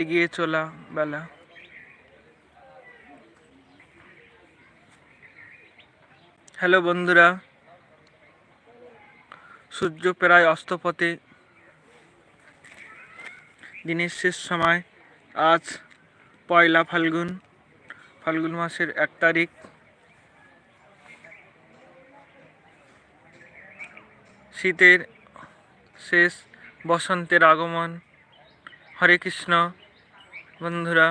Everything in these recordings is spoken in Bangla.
এগিয়ে চলা বেলা। হ্যালো বন্ধুরা, সূর্য প্রায় অস্তপথে। দিনের শেষ সময়, আজ পয়লা ফাল্গুন ফাল্গুন মাসের এক তারিখ। শীতের শেষ বসন্তের আগমন। হরে কৃষ্ণ। বন্ধুরা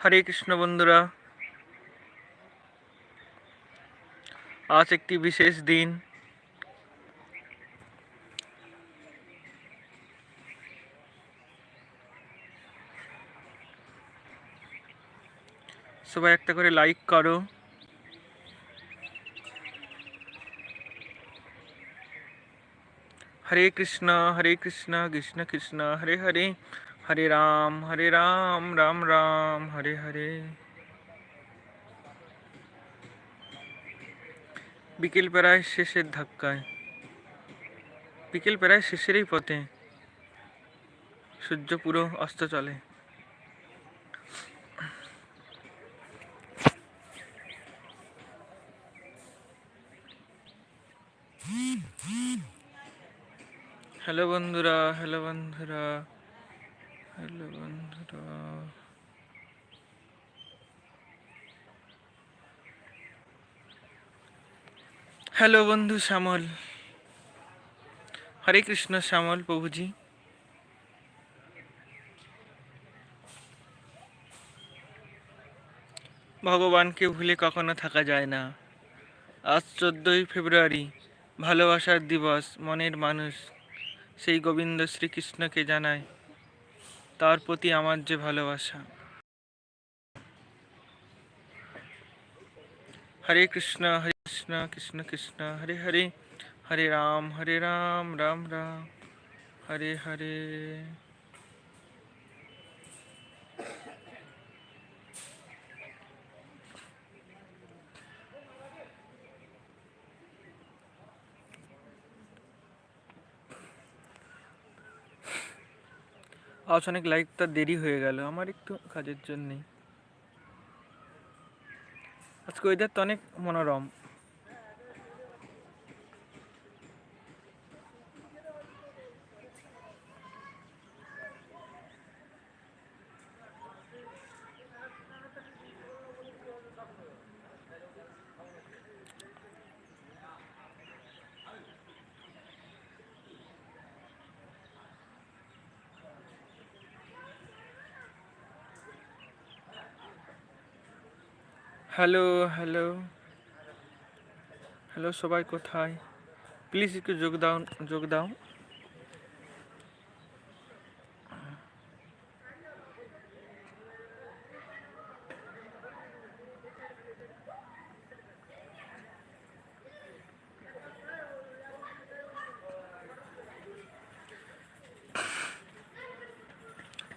হরে কৃষ্ণ বন্ধুরা আজ একটি বিশেষ দিন সবাই একটা করে লাইক করো হরে কৃষ্ণ হরে কৃষ্ণ কৃষ্ণ কৃষ্ণ হরে হরে হরে রাম হরে রাম রাম রাম হরে হরে বিকেল প্রায় শেষের ধাক্কায় বিকেল প্রায় শেষেরই পথে সূর্য পুরো অস্ত চলে হ্যালো বন্ধুরা হ্যালো বন্ধুরা হ্যালো বন্ধুরা। হ্যালো বন্ধু শ্যামল। হরে কৃষ্ণ শ্যামল প্রভুজি। ভগবানকে ভুলে কখনো থাকা যায় না। আজ চোদ্দোই ফেব্রুয়ারি, ভালোবাসার দিবস, মনের মানুষ। সেই গোবিন্দ শ্রীকৃষ্ণকে জানায় তার প্রতি আমার যে ভালোবাসা। হরে কৃষ্ণ হরে কৃষ্ণ কৃষ্ণ কৃষ্ণ, হরে হরে হরে রাম হরে রাম রাম রাম, হরে হরে। আজ অনেক লাইকটা দেরি হয়ে গেল, আমার একটু কাজের জন্যে আজকে ওয়েদার তো অনেক মনোরম। হ্যালো হ্যালো হ্যালো সবাই কোথায়? প্লিজ একটু যোগ দাও যোগ দাও।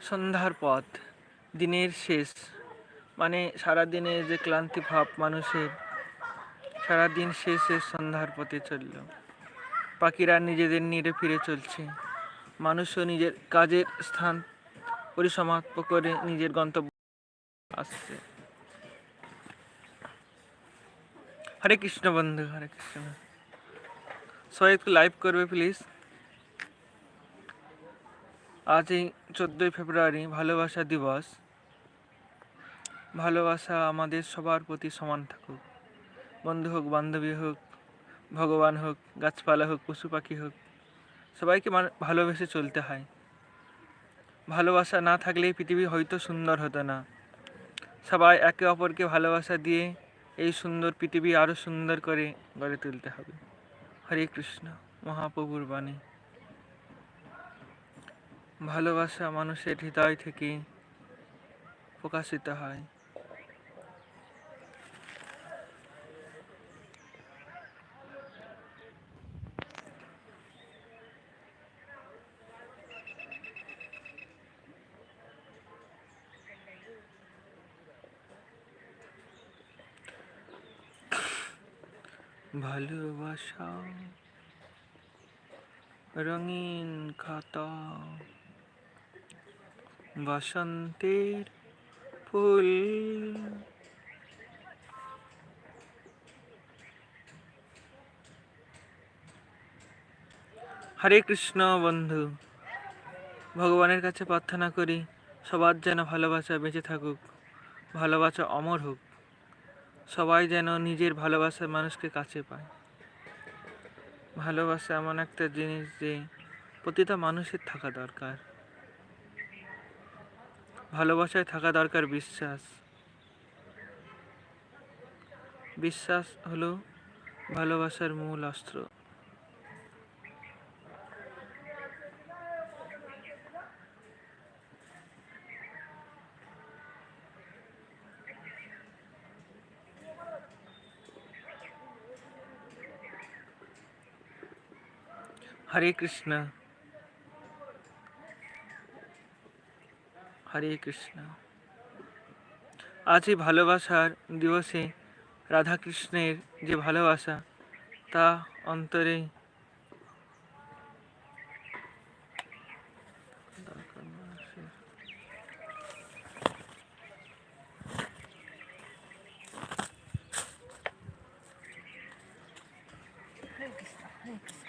সন্ধ্যার পথ, দিনের শেষ। মানে সারাদিনে যে ক্লান্তি ভাব মানুষের, সারাদিন শেষে সন্ধ্যার পথে চলল। পাখিরা নিজেদের নিরে ফিরে চলছে। মানুষও নিজের কাজের স্থান পরিসমাপ্ত করে নিজের গন্তব্য আসছে। হরে কৃষ্ণ বন্ধু, হরে কৃষ্ণ। সবাই একটু লাইভ করবে প্লিজ আজ এই চোদ্দোই ফেব্রুয়ারি ভালোবাসা দিবস। ভালোবাসা আমাদের সবার প্রতি সমান থাকুক। বন্ধু হোক, বান্ধবী হোক, ভগবান হোক, গাছপালা হোক, পশু পাখি হোক, সবাইকে ভালোবেসে চলতে হয়। ভালোবাসা না থাকলে পৃথিবী হয়তো সুন্দর হতো না। সবাই একে অপরকে ভালোবাসা দিয়ে এই সুন্দর পৃথিবী আরও সুন্দর করে গড়ে তুলতে হবে। হরে কৃষ্ণ, মহাপ্রভুর বাণী। ভালোবাসা মানুষের হৃদয় থেকে প্রকাশিত হয়। ভালোবাসা। রঙিন খাতা। বসন্তের ফুল। হরে কৃষ্ণ বন্ধু, ভগবানের কাছে প্রার্থনা করি, সবার যেন ভালোবাসা বেঁচে থাকুক, ভালোবাসা অমর হোক। সবাই যেন নিজের ভালোবাসার মানুষকে কাছে পায়। ভালোবাসা এমন একটা জিনিস যে প্রতিটা মানুষের থাকা দরকার। ভালোবাসায় থাকা দরকার বিশ্বাস। বিশ্বাস হলো ভালোবাসার মূল অস্ত্র। হরে কৃষ্ণ। হরে কৃষ্ণ। আজ এই ভালোবাসার দিবসে রাধা কৃষ্ণের যে ভালোবাসা, তা অন্তরে কৃষ্ণ।